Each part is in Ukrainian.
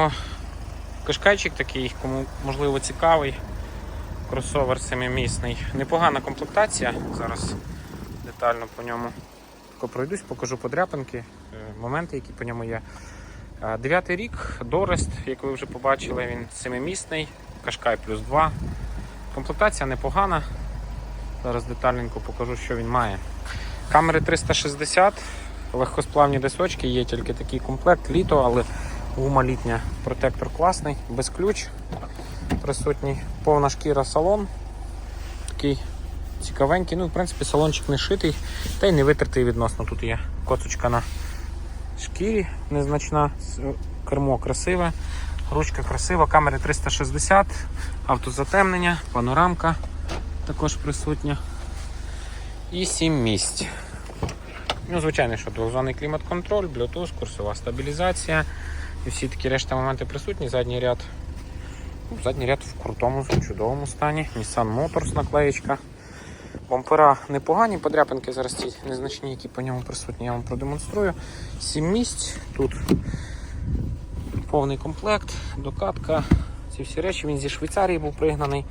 Маємо кашкайчик такий, кому можливо цікавий. Кросовер семимісний. Непогана комплектація. Зараз детально по ньому пройдусь, покажу подряпинки, е, моменти, які по ньому є. Е, Дев'ятий рік, Дорест, як ви вже побачили, він семимісний, Кашкай плюс 2. Комплектація непогана. Зараз детальненько покажу, що він має. Камери 360, легкосплавні дисочки, є тільки такий комплект, літо, але гума літня, протектор класний, без ключ присутній, повна шкіра салон. Такий цікавенький. Ну, в принципі, салончик не шитий, та й не витертий відносно. Тут є коцочка на шкірі незначна, кермо красиве, ручка красива, камери 360, автозатемнення, панорамка також присутня. І 7 місць. Ну, звичайно, що двохзонний клімат-контроль, Bluetooth, курсова стабілізація. І всі такі решта моменти присутні. Задній ряд. Ну, задній ряд в крутому, чудовому стані. Nissan Motors наклеєчка. Бампера непогані, подряпинки зараз ці незначні, які по ньому присутні, я вам продемонструю. 7 місць. Тут повний комплект, докатка. Ці всі речі. Він зі Швейцарії був пригнаний.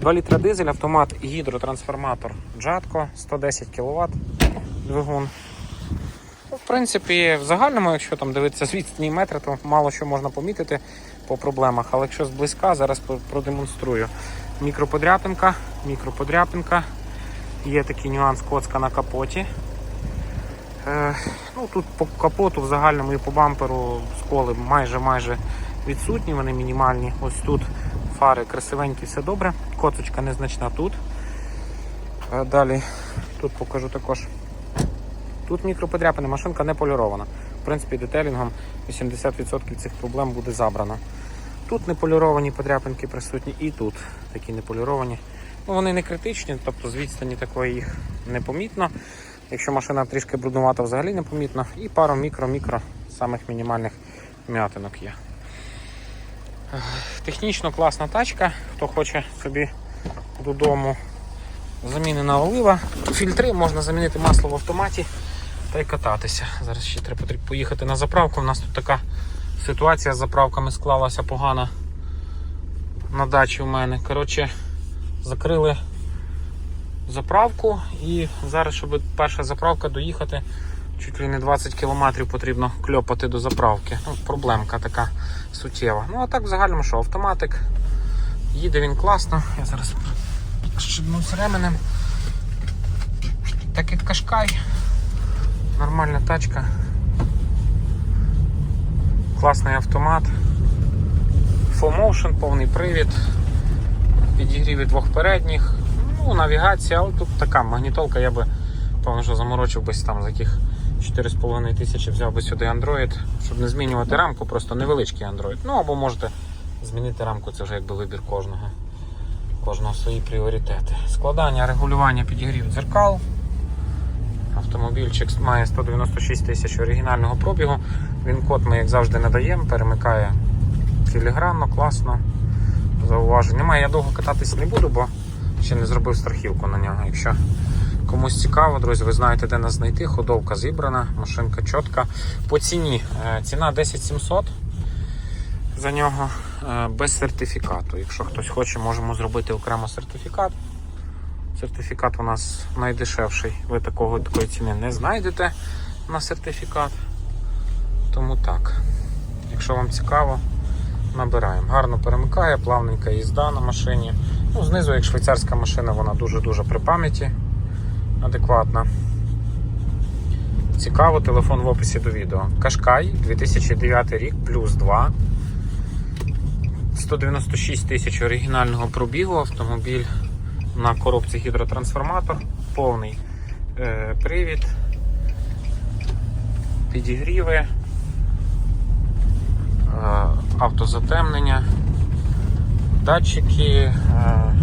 2 літра дизель, автомат, гідротрансформатор Jatco, 110 кВт двигун. Принципі, в загальному, якщо там дивитися з метри, то мало що можна помітити по проблемах. Але якщо зблизька, зараз продемонструю. Мікроподряпинка, мікроподряпинка. Є такий нюанс коцка на капоті. Е, ну, тут по капоту в загальному і по бамперу сколи майже майже відсутні, вони мінімальні. Ось тут фари красивенькі, все добре. Коцочка незначна тут. Е, далі тут покажу також. Тут мікроподряпини, машинка не полірована. В принципі, детелінгом 80% цих проблем буде забрано. Тут неполіровані подряпинки присутні, і тут такі неполіровані. Ну, вони не критичні, тобто з відстані такої їх непомітно. Якщо машина трішки бруднувата, взагалі непомітно. І пару мікро-мікро самих мінімальних м'ятинок є. Технічно класна тачка. Хто хоче собі додому замінена олива. Фільтри можна замінити масло в автоматі та й кататися. Зараз ще треба поїхати на заправку. У нас тут така ситуація з заправками склалася погана на дачі у мене. Коротше, закрили заправку і зараз, щоб перша заправка доїхати, чуть ли не 20 кілометрів потрібно кльопати до заправки. Ну, проблемка така суттєва. Ну а так в загальному що, автоматик. Їде він класно. Я зараз щебнусь ременем. Так як кашкай. Нормальна тачка. Класний автомат. Full motion, повний привід. Підігріві двох передніх. Ну, навігація, але тут така магнітолка, я би певно, що заморочив би там за яких 4,5 тисячі взяв би сюди Android, щоб не змінювати рамку, просто невеличкий Android. Ну або можете змінити рамку, це вже якби вибір кожного. Кожного свої пріоритети. Складання, регулювання підігрів дзеркал. Автомобільчик має 196 тисяч оригінального пробігу. Він код ми, як завжди, надаємо, перемикає філігранно, класно. Зауважень немає. Я довго кататись не буду, бо ще не зробив страхівку на нього. Якщо комусь цікаво, друзі, ви знаєте, де нас знайти. Ходовка зібрана, машинка чітка. По ціні. Е, Ціна 10 700 за нього е, без сертифікату. Якщо хтось хоче, можемо зробити окремо сертифікат. Сертифікат у нас найдешевший. Ви такого такої ціни не знайдете на сертифікат. Тому так. Якщо вам цікаво, набираємо. Гарно перемикає, плавненька їзда на машині. Ну, знизу, як швейцарська машина, вона дуже-дуже при пам'яті адекватна. Цікаво, телефон в описі до відео. Кашкай 2009 рік, плюс 2. 196 тисяч оригінального пробігу автомобіль на коробці гідротрансформатор, повний е, привід, підігріви, е, автозатемнення, датчики. Е,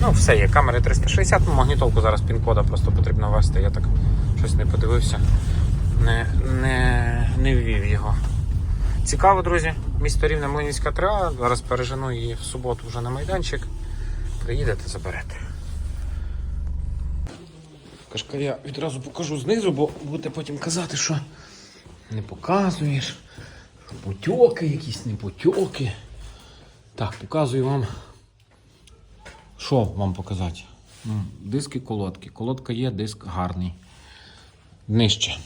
ну, все є. Камери 360, ну, магнітолку зараз пін-кода просто потрібно ввести. Я так щось не подивився, не, не, не ввів його. Цікаво, друзі. Місто Рівне Млинівська 3А. Зараз пережену її в суботу вже на майданчик. Приїдете, заберете. Кашка я відразу покажу знизу, бо будете потім казати, що не показуєш. Потьоки якісь не потьоки. Так, показую вам. Що вам показати? Ну, диски колодки. Колодка є, диск гарний. Нижче.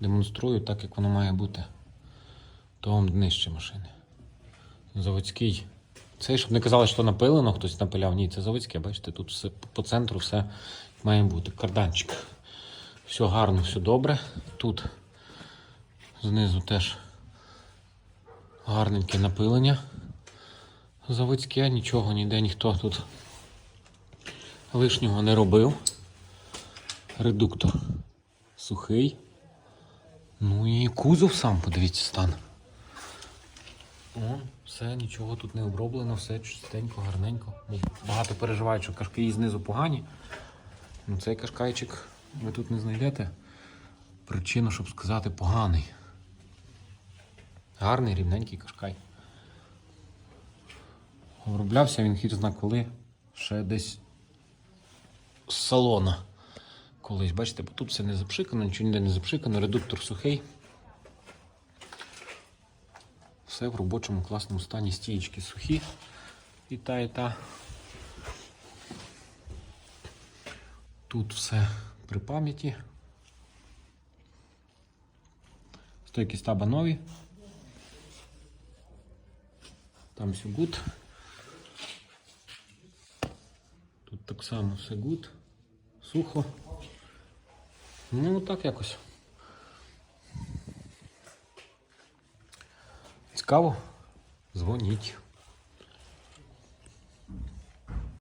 Демонструю так, як воно має бути. То вам нижче машини. Заводський. Цей, щоб не казали, що напилено, хтось напиляв. Ні, це заводське, бачите, тут все по центру все має бути. Карданчик. Все гарно, все добре. Тут знизу теж гарненьке напилення. Заводське, нічого ніде ніхто тут лишнього не робив. Редуктор сухий. Ну і кузов сам, подивіться, стан. О, все, нічого тут не оброблено, все чистенько, гарненько. Багато переживають, що кашки знизу погані. Ну, цей кашкайчик ви тут не знайдете. Причину, щоб сказати, поганий. Гарний, рівненький кашкай. Оброблявся він хір зна коли. Ще десь з салона. Колись, бачите, тут все не запшикано, нічого ніде не запшикано, редуктор сухий. Все в робочому класному стані, стієчки сухі. І та, і та. Тут все при пам'яті. Стойки стаба нові. Там все гуд. Тут так само все гуд. Сухо. Ну, так якось. Цікаво? Дзвоніть.